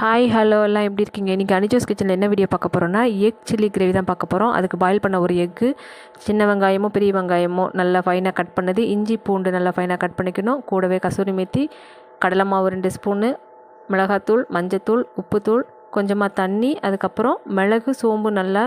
Hi hello எல்லாம் எப்படி இருக்கீங்க? இன்றைக்கி அனிஜோஸ் கிச்சனில் என்ன வீடியோ பார்க்க போகிறோன்னா எக் சில்லி கிரேவி தான் பார்க்க போகிறோம் அதுக்கு பாயில் பண்ண ஒரு எக்கு சின்ன வெங்காயமோ பெரிய வெங்காயமோ நல்லா ஃபைனாக கட் பண்ணது. இஞ்சி பூண்டு நல்லா ஃபைனாக கட் பண்ணிக்கணும். கூடவே கசூரி மேத்தி கடலை மாவு ரெண்டு ஸ்பூனு மிளகாத்தூள் மஞ்சத்தூள் உப்புத்தூள் கொஞ்சமாக தண்ணி அதுக்கப்புறம் மிளகு சோம்பு நல்லா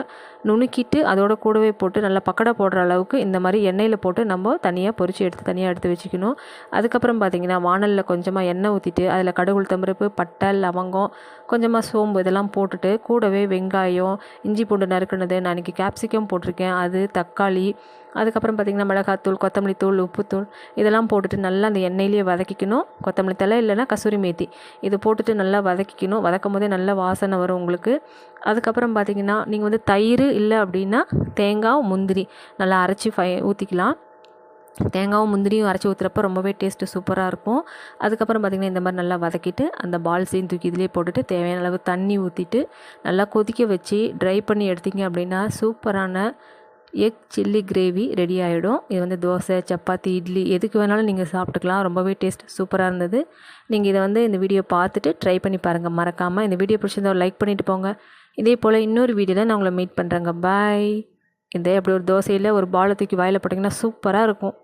நுணுக்கிட்டு அதோட கூடவே போட்டு நல்லா பக்கடை போடுற அளவுக்கு இந்த மாதிரி எண்ணெயில் போட்டு நம்ம தனியாக பொறிச்சு எடுத்து தனியாக எடுத்து வச்சுக்கணும். அதுக்கப்புறம் பார்த்திங்கன்னா வானலில் கொஞ்சமாக எண்ணெய் ஊற்றிட்டு அதில் கடுகுள் தம்பருப்பு பட்டை லவங்கம் கொஞ்சமாக சோம்பு இதெல்லாம் போட்டுட்டு கூடவே வெங்காயம் இஞ்சி பூண்டு நறுக்குனது நான் இன்றைக்கி கேப்சிகம் போட்டிருக்கேன் அது தக்காளி அதுக்கப்புறம் பார்த்திங்கன்னா மிளகாத்தூள் கொத்தமல்லி தூள் உப்புத்தூள் இதெல்லாம் போட்டுட்டு நல்லா அந்த எண்ணெயிலேயே வதக்கிக்கணும். கொத்தமல்லி தலை இல்லைன்னா கசூரி மேத்தி. இது போட்டுட்டு நல்லா வதக்கிக்கணும். வதக்கும் போதே நல்ல வாசனை வரும் உங்களுக்கு. அதுக்கப்புறம் பார்த்திங்கன்னா நீங்கள் வந்து தயிர் இல்லை அப்படின்னா தேங்காய் முந்திரி நல்லா அரைச்சி ஃபை ஊற்றிக்கலாம் தேங்காவும் முந்திரியும் அரைச்சி ஊற்றுறப்ப ரொம்பவே டேஸ்ட்டு சூப்பராக இருக்கும். அதுக்கப்புறம் பார்த்திங்கன்னா இந்த மாதிரி நல்லா வதக்கிட்டு அந்த பால்ஸையும் தூக்கி இதிலே போட்டுட்டு தேவையான அளவு தண்ணி ஊற்றிட்டு நல்லா கொதிக்க வச்சு ட்ரை பண்ணி எடுத்திங்க அப்படின்னா சூப்பரான எக் சில்லி கிரேவி ரெடி ஆகிடும் இது வந்து தோசை சப்பாத்தி இட்லி எதுக்கு வேணாலும் நீங்கள் சாப்பிட்டுக்கலாம். ரொம்பவே டேஸ்ட் சூப்பராக இருந்தது. நீங்கள் இதை வந்து இந்த வீடியோ பார்த்துட்டு ட்ரை பண்ணி பாருங்கள் மறக்காமல் இந்த வீடியோ பிடிச்சிருந்தா லைக் பண்ணிவிட்டு போங்க. இதே போல் இன்னொரு வீடியோவில் நான் உங்களை மீட் பண்ணுறேங்க பாய் இந்த அப்படி ஒரு தோசையில் ஒரு பாலை தூக்கி வாயில் போட்டிங்கன்னா சூப்பராக இருக்கும்.